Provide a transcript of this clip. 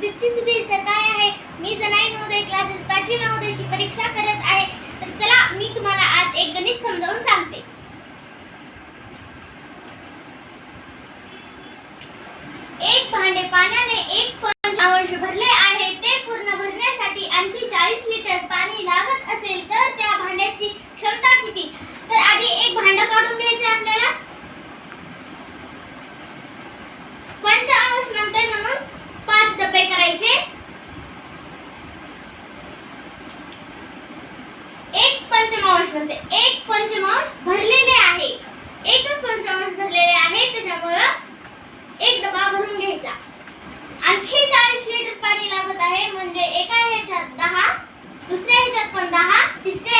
दीप्ती सुधीर काय आहे? मी जनाई नवोदय क्लासेस पाचवी नवोदयची परीक्षा करत आहे तर चला मी तुम्हाला आज एक गणित समजावून सांगते. एक भांडे पाण्या एक पंचांश भरले आहे ते पूर्ण भरण्यासाठी आणखी चाळीस लिटर पाणी लागत असेल तर त्या भांड्याची क्षमता किती तर आधी एक भांड काढून घ्यायचे आपल्याला पंचांश नंतर म्हणून पाच डबे करायचे एक पंचमांश म्हणते एक पंचमांश भरलेले आहे. एकच पंचमांश भरलेले आहे त्याच्यामुळं एक डबा भरून घ्यायचा. आणखी चाळीस लिटर पाणी लागत आहे म्हणजे एका ह्याच्यात दहा दुसऱ्या ह्याच्यात पण दहा तिसऱ्या